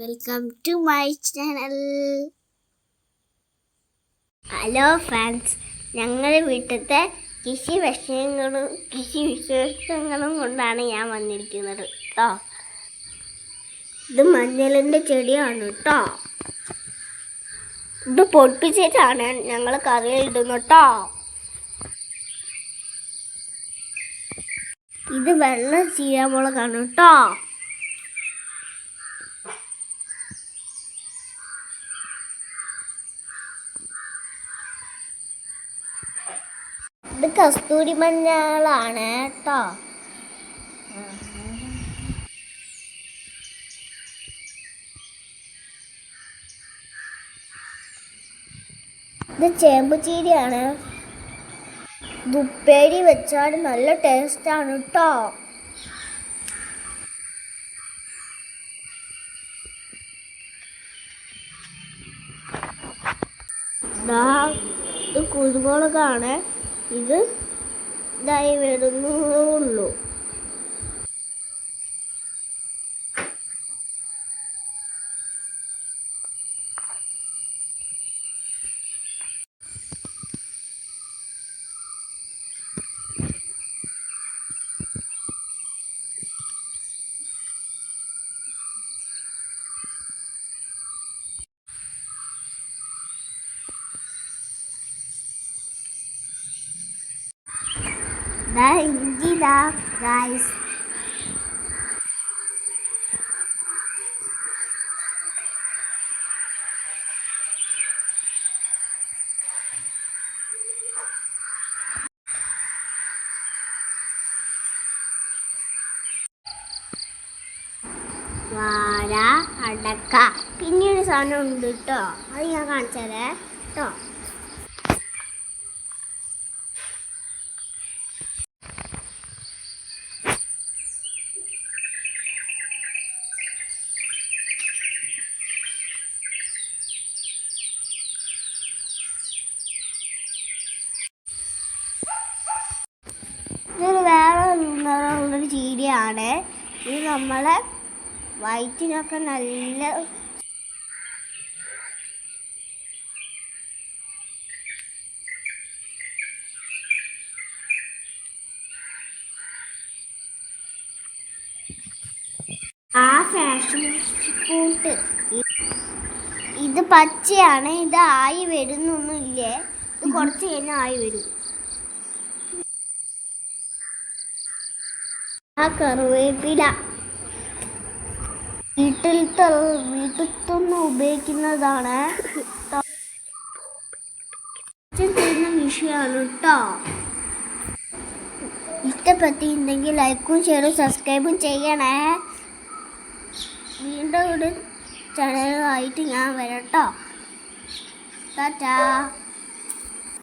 Welcome to my channel hello friends ഞങ്ങളുടെ വീട്ടിലത്തെ കൃഷി വിഷയങ്ങളും കൃഷി വിശേഷങ്ങളും കൊണ്ടാണ് ഞാൻ വന്നിരിക്കുന്നത് കേട്ടോ ഇത് മഞ്ഞളിന്റെ ചെടിയാണ് കേട്ടോ ഇത് പൊട്ടിച്ചിട്ടാണ് ഞങ്ങൾ കറിയിൽ ഇടുന്നു കേട്ടോ ഇത് വെള്ള ചീരമുളകാണ് കേട്ടോ ഇത് കസ്തൂരി മഞ്ഞളാണ് കേട്ടോ. ഇത് ചേമ്പ് ചീരിയാണ്. ദുപ്പേരി വെച്ചാൽ നല്ല ടേസ്റ്റാണ് കേട്ടോ. ഇത് കുരുമുളകാണ്. ഇത് ഇതായി വരുന്നുള്ളൂ. ഇഞ്ചി ദാ ഗൈസ് വാഴ അടക്ക. പിന്നീട് സാധനം ഉണ്ട് കേട്ടോ. അത് ഞാൻ കാണിച്ചതേ കേട്ടോ. ചീരയാണ് ഇത് നമ്മളെ വയറ്റിനൊക്കെ നല്ല ആ ഫാഷൻ ഫുഡ് ഇത് പച്ചയാണ്. ഇത് ആയി വരുന്നൊന്നുമില്ലേ? ഇത് കുറച്ച് കഴിഞ്ഞാൽ ആയി വരും. ആ കറിവേപ്പില. വീട്ടിലത്തെ വീട്ടിലത്തൊന്നും ഉപയോഗിക്കുന്നതാണ്. ചെയ്യുന്ന വിഷയമാണ് കേട്ടോ ഇഷ്ടപ്പെട്ടിട്ടുണ്ടെങ്കിൽ ലൈക്കും ഷെയറും സബ്സ്ക്രൈബും ചെയ്യണേ. വീണ്ടും ഒരു ചാനലുമായിട്ട് ഞാൻ വരട്ടോ. ടാറ്റാ.